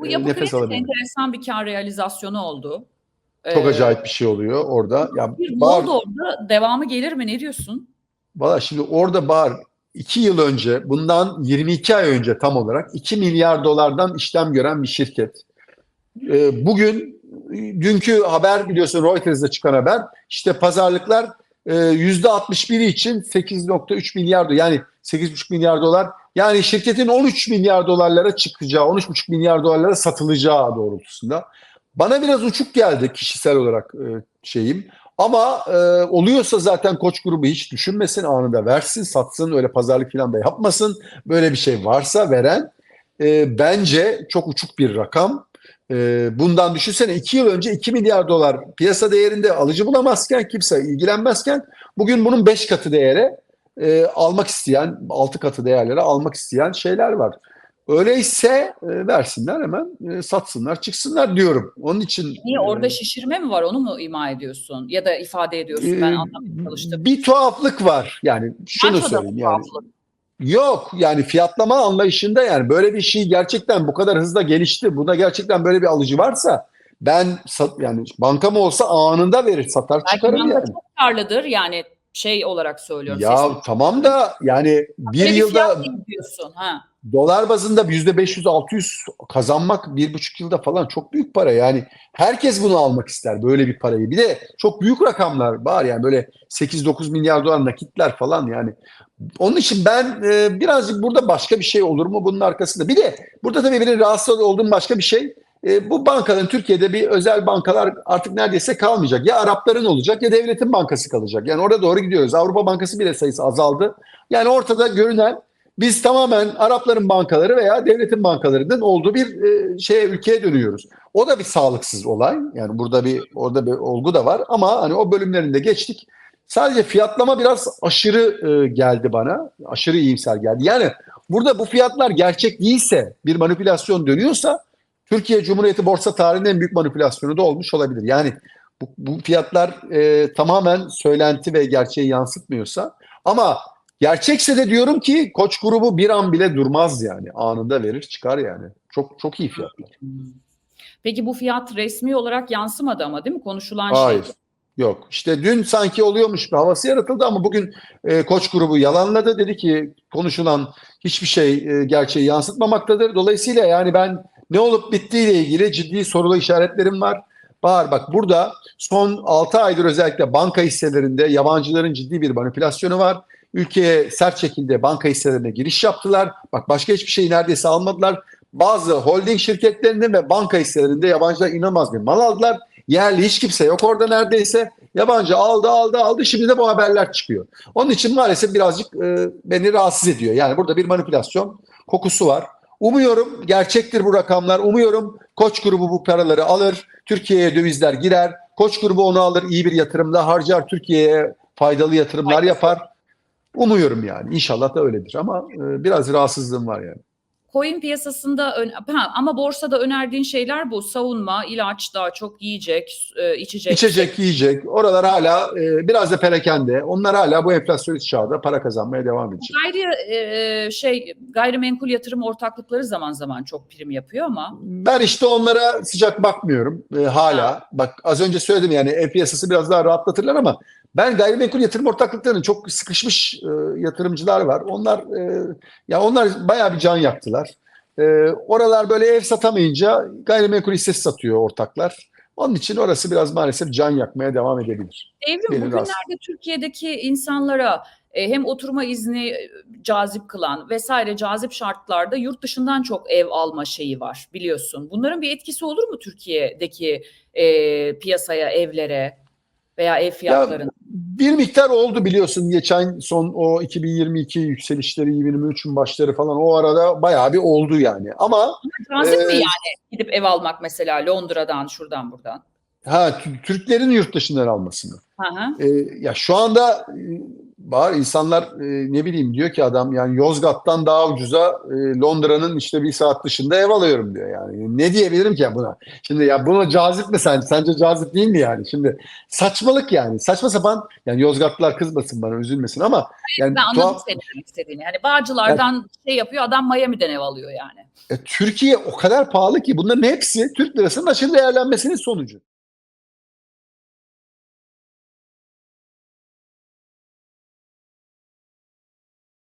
Bu e, yapı nefes alabilirim. enteresan bir kar realizasyonu oldu. Çok Ee, acayip bir şey oluyor orada. Ya Bir Bahar, oldu orada? Devamı gelir mi? Ne diyorsun? valla şimdi orada Bahar 2 yıl önce, bundan 22 ay önce tam olarak 2 milyar dolardan işlem gören bir şirket. Ee, bugün dünkü haber biliyorsun Reuters'da çıkan haber işte pazarlıklar e, %61'i için 8.3 milyar dolar yani 8.5 milyar dolar yani şirketin 13 milyar dolarlara çıkacağı 13.5 milyar dolarlara satılacağı doğrultusunda. Bana biraz uçuk geldi kişisel olarak e, şeyim ama e, oluyorsa zaten koç grubu hiç düşünmesin anında versin satsın öyle pazarlık falan da yapmasın böyle bir şey varsa veren e, bence çok uçuk bir rakam. Ee, bundan düşünsene 2 yıl önce 2 milyar dolar piyasa değerinde alıcı bulamazken kimse ilgilenmezken bugün bunun 5 katı değere e, almak isteyen 6 katı değerlere almak isteyen şeyler var. Öyleyse e, versinler hemen e, satsınlar çıksınlar diyorum. Onun için Niye e, orada şişirme mi var? Onu mu ima ediyorsun? Ya da ifade ediyorsun? Ben e, anlamaya çalıştım. bir tuhaflık var. Yani şunu Bilançoda mı söyleyeyim yani. tuhaflık? Yok yani fiyatlama anlayışında yani böyle bir şey gerçekten bu kadar hızla gelişti. Buna gerçekten böyle bir alıcı varsa ben sat, yani banka mı olsa anında verir satar Belki çıkarım banka yani. çok karlıdır yani şey olarak söylüyorum. Ya Sesin- tamam da yani bir Böyle yılda değil diyorsun. Ha. dolar bazında yüzde 500-600 kazanmak bir buçuk yılda falan çok büyük para. Yani herkes bunu almak ister böyle bir parayı. Bir de çok büyük rakamlar var yani böyle 8-9 milyar dolar nakitler falan yani. Onun için ben e, birazcık burada başka bir şey olur mu bunun arkasında. Bir de burada tabii benim rahatsız olduğum başka bir şey. E, bu bankaların Türkiye'de bir özel bankalar artık neredeyse kalmayacak. Ya Arapların olacak ya devletin bankası kalacak. Yani oraya doğru gidiyoruz. Avrupa Bankası bile sayısı azaldı. Yani ortada görünen biz tamamen Arapların bankaları veya devletin bankalarının olduğu bir e, şeye ülkeye dönüyoruz. O da bir sağlıksız olay. Yani burada bir orada bir olgu da var ama hani o bölümlerinde geçtik. Sadece fiyatlama biraz aşırı e, geldi bana. Aşırı iyimser geldi. Yani burada bu fiyatlar gerçek değilse, bir manipülasyon dönüyorsa Türkiye Cumhuriyeti borsa tarihinin en büyük manipülasyonu da olmuş olabilir. Yani bu, bu fiyatlar e, tamamen söylenti ve gerçeği yansıtmıyorsa ama gerçekse de diyorum ki Koç grubu bir an bile durmaz yani. Anında verir çıkar yani. Çok çok iyi fiyatlar. Peki bu fiyat resmi olarak yansımadı ama değil mi? Konuşulan Hayır. şey. Yok. İşte dün sanki oluyormuş bir havası yaratıldı ama bugün e, Koç grubu yalanladı. Dedi ki konuşulan hiçbir şey e, gerçeği yansıtmamaktadır. Dolayısıyla yani ben ne olup bittiğiyle ilgili ciddi sorulu işaretlerim var. Bahar bak burada son 6 aydır özellikle banka hisselerinde yabancıların ciddi bir manipülasyonu var. Ülkeye sert şekilde banka hisselerine giriş yaptılar. Bak başka hiçbir şeyi neredeyse almadılar. Bazı holding şirketlerinde ve banka hisselerinde yabancılar inanılmaz bir mal aldılar. Yerli hiç kimse yok orada neredeyse. Yabancı aldı aldı aldı şimdi de bu haberler çıkıyor. Onun için maalesef birazcık e, beni rahatsız ediyor. Yani burada bir manipülasyon kokusu var. Umuyorum gerçektir bu rakamlar. Umuyorum Koç grubu bu paraları alır. Türkiye'ye dövizler girer. Koç grubu onu alır iyi bir yatırımla harcar. Türkiye'ye faydalı yatırımlar yapar. Umuyorum yani. İnşallah da öyledir ama e, biraz rahatsızlığım var yani. Coin piyasasında ön- ha, ama borsada önerdiğin şeyler bu. Savunma, ilaç daha çok yiyecek, e, içecek. İçecek, yiyecek. Oralar hala e, biraz da perakende. Onlar hala bu enflasyonist çağda para kazanmaya devam edecek. Gayri e, şey gayrimenkul yatırım ortaklıkları zaman zaman çok prim yapıyor ama Ben işte onlara sıcak bakmıyorum e, hala. Ha. Bak az önce söyledim yani ev piyasası biraz daha rahatlatırlar ama ben gayrimenkul yatırım ortaklıklarının çok sıkışmış e, yatırımcılar var. Onlar e, ya onlar bayağı bir can yaktılar. E, oralar böyle ev satamayınca gayrimenkul hissesi satıyor ortaklar. Onun için orası biraz maalesef can yakmaya devam edebilir. Evrim Benim bugünlerde rahatsız. Türkiye'deki insanlara e, hem oturma izni e, cazip kılan vesaire cazip şartlarda yurt dışından çok ev alma şeyi var biliyorsun. Bunların bir etkisi olur mu Türkiye'deki e, piyasaya, evlere veya ev fiyatlarına? Bir miktar oldu biliyorsun geçen son o 2022 yükselişleri 2023'ün başları falan o arada bayağı bir oldu yani. Ama mi e, yani gidip ev almak mesela Londra'dan şuradan buradan? Ha Tü- Türklerin yurt dışından almasını. Ee, ya şu anda e, var insanlar e, ne bileyim diyor ki adam yani Yozgat'tan daha ucuza e, Londra'nın işte bir saat dışında ev alıyorum diyor yani. Ne diyebilirim ki buna? Şimdi ya buna cazip mi sence? Sence cazip değil mi yani? Şimdi saçmalık yani. Saçma sapan yani Yozgatlılar kızmasın bana üzülmesin ama yani Ben anladım tuhaf- senin istediğini. Yani Bağcılar'dan şey yapıyor adam Miami'den ev alıyor yani. E, Türkiye o kadar pahalı ki bunların hepsi Türk lirasının aşırı değerlenmesinin sonucu.